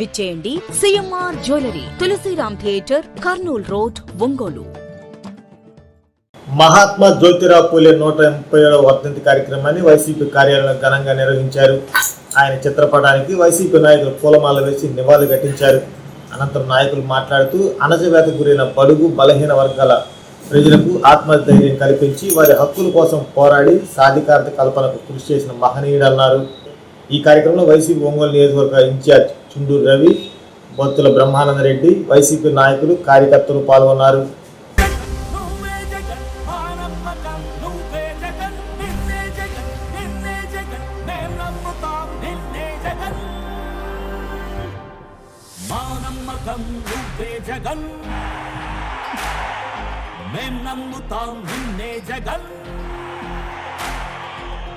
విచ్చేయండి CMR jewellery Tulasiram theatre Kurnool road Ongole. Mahatma Jyotirao Phule నూట ముప్పై ఏడవ వర్ధంతి కార్యక్రమాన్ని వైసీపీ కార్యాలయంలో ఘనంగా నిర్వహించారు. ఆయన చిత్రపటానికి వైసీపీ నాయకులు పూలమాల వేసి నివాళులు ఘటించారు. అనంతరం నాయకులు మాట్లాడుతూ అణజవేత గురైన బడుగు బలహీన వర్గాల ప్రజలకు ఆత్మధైర్యం కల్పించి వారి హక్కుల కోసం పోరాడి సాధికారత కల్పనకు కృషి చేసిన మహనీయుడు అన్నారు. ఈ కార్యక్రమంలో వైసీపీ ఒంగోలు నియోజకవర్గ ఇన్ఛార్జ్ చుండూరు రవి బొత్తుల బ్రహ్మానందరెడ్డి వైసీపీ నాయకులు కార్యకర్తలు పాల్గొన్నారు. జగన్ మా నమ్మకం నువ్వే జగన్ మేం నమ్ముతాం నిన్నే జగన్.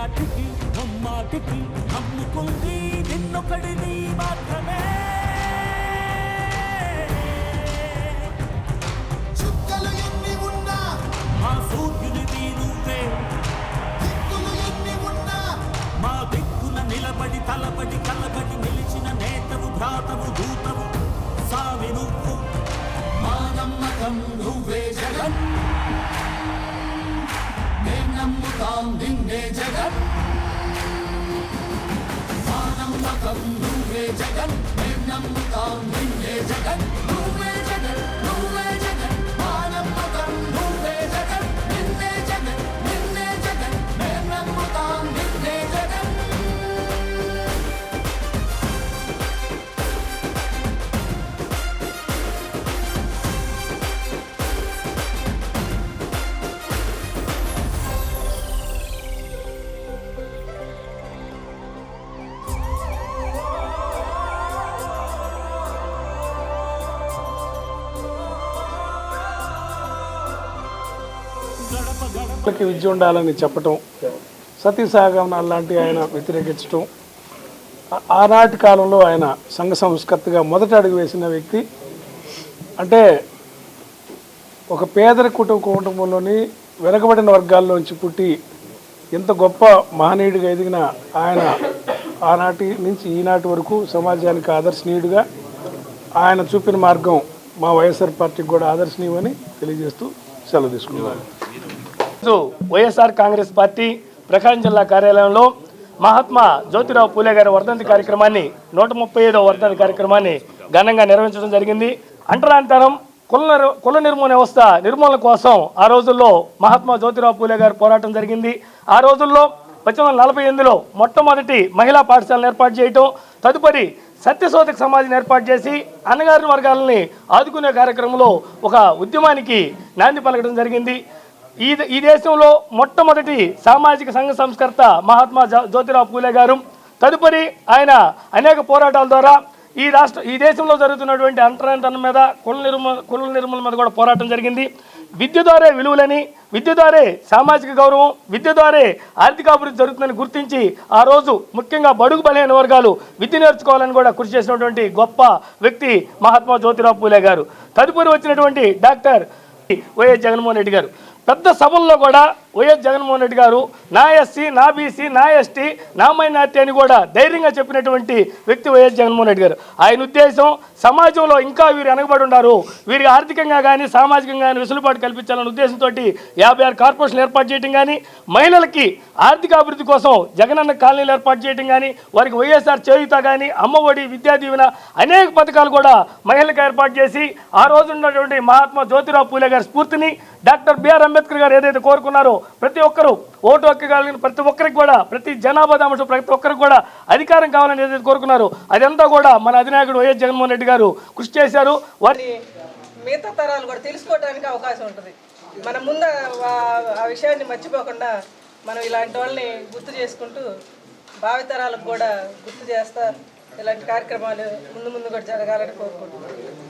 ఏ నాటికి నమ్మాటికి నమ్ముకుంది నిన్నొకడిని మాత్రమే. చుక్కలు ఎన్ని ఉన్నా మా సూర్యునిది నువ్వే దిక్కులు ఎన్ని ఉన్నా మా దిక్కున నిలబడి తలబడి కలబడి నిలిచిన నేతవు భ్రాతవు దూతవు సావి నువ్వు. మా నమ్మకం నువ్వే జగన్. మేం నమ్ముతాం నిన్నే జగన్. మా నమ్మకం నువ్వే జగన్. మేం నమ్ముతాం నిన్నే పిల్లలకి విద్య ఉండాలని చెప్పటం సతీసాగమనాలు లాంటి ఆయన వ్యతిరేకించటం ఆనాటి కాలంలో ఆయన సంఘ సంస్కర్తగా మొదట అడుగు వేసిన వ్యక్తి. అంటే ఒక పేదల కుటుంబ కుటుంబంలోని వెనకబడిన వర్గాల్లోంచి పుట్టి ఇంత గొప్ప మహనీయుడిగా ఎదిగిన ఆయన ఆనాటి నుంచి ఈనాటి వరకు సమాజానికి ఆదర్శనీయుడిగా ఆయన చూపిన మార్గం మా వైఎస్ఆర్ పార్టీకి కూడా ఆదర్శనీయమని తెలియజేస్తూ సెలవు తీసుకున్నాను ఈరోజు వైఎస్ఆర్ కాంగ్రెస్ పార్టీ ప్రకాశం జిల్లా కార్యాలయంలో మహాత్మా జ్యోతిరావు పూలే గారి వర్ధంతి కార్యక్రమాన్ని నూట ముప్పై ఐదవ వర్ధంతి కార్యక్రమాన్ని ఘనంగా నిర్వహించడం జరిగింది. అంటరాంతరం కుల కుల నిర్మూలన వ్యవస్థ నిర్మూలన కోసం ఆ రోజుల్లో మహాత్మా జ్యోతిరావు పూలే గారు పోరాటం జరిగింది. ఆ రోజుల్లో పద్దెనిమిది వందల నలభై ఎనిమిదిలో మొట్టమొదటి మహిళా పాఠశాలను ఏర్పాటు చేయటం తదుపరి సత్యశోధక సమాజం ఏర్పాటు చేసి అన్నగారిన వర్గాలని ఆదుకునే కార్యక్రమంలో ఒక ఉద్యమానికి నాంది పలకడం జరిగింది. ఈ ఈ దేశంలో మొట్టమొదటి సామాజిక సంఘ సంస్కర్త మహాత్మా జ్యోతిరావు పూలే గారు. తదుపరి ఆయన అనేక పోరాటాల ద్వారా ఈ రాష్ట్ర ఈ దేశంలో జరుగుతున్నటువంటి అంటరాంతనం మీద కుల నిర్మూల కుల నిర్మూలన మీద కూడా పోరాటం జరిగింది. విద్య ద్వారే విలువలని విద్య ద్వారే సామాజిక గౌరవం విద్య ద్వారే ఆర్థికాభివృద్ధి జరుగుతుందని గుర్తించి ఆ రోజు ముఖ్యంగా బడుగు బలైన వర్గాలు విద్య నేర్చుకోవాలని కూడా కృషి చేసినటువంటి గొప్ప వ్యక్తి మహాత్మా జ్యోతిరావు పూలే గారు. తదుపరి వచ్చినటువంటి డాక్టర్ వైఎస్ జగన్మోహన్ రెడ్డి గారు. పెద్ద సభల్లో కూడా వైఎస్ జగన్మోహన్ రెడ్డి గారు నా ఎస్సీ నా బీసీ నా ఎస్టీ నా మైనార్టీ అని కూడా ధైర్యంగా చెప్పినటువంటి వ్యక్తి వైఎస్ జగన్మోహన్ రెడ్డి గారు. ఆయన ఉద్దేశం సమాజంలో ఇంకా వీరు వెనకబడి ఉన్నారు వీరికి ఆర్థికంగా కానీ సామాజికంగా కానీ వెసులుబాటు కల్పించాలనే ఉద్దేశంతో యాభై ఆరు కార్పొరేషన్లు ఏర్పాటు చేయడం కానీ మహిళలకి ఆర్థిక అభివృద్ధి కోసం జగనన్న కాలనీలు ఏర్పాటు చేయడం కానీ వారికి వైఎస్ఆర్ చేయుత కానీ అమ్మఒడి విద్యా దీవెన అనేక పథకాలు కూడా మహిళలకు ఏర్పాటు చేసి ఆ రోజు ఉన్నటువంటి మహాత్మా జ్యోతిరావు పూలే గారి స్ఫూర్తిని డాక్టర్ బిఆర్ అంబేద్కర్ గారు ఏదైతే కోరుకున్నారో ప్రతి ఒక్కరూ ఓటు హక్కు కలిగిన ప్రతి ఒక్కరికి కూడా ప్రతి జనాభా దామసు ప్రతి ఒక్కరికి కూడా అధికారం కావాలని ఏదైతే కోరుకున్నారు అదంతా కూడా మన అధినాయకుడు వైఎస్ జగన్మోహన్ రెడ్డి గారు కృషి చేశారు. వారి మిగతా తరాలు కూడా తెలుసుకోవడానికి అవకాశం ఉంటుంది. మన ముందు ఆ- ఆ విషయాన్ని మర్చిపోకుండా మనం ఇలాంటి వాళ్ళని గుర్తు చేసుకుంటూ భావితరాలకు కూడా గుర్తు చేస్తా ఇలాంటి కార్యక్రమాలు ముందు ముందు కూడా జరగాలని కోరుకుంటున్నాను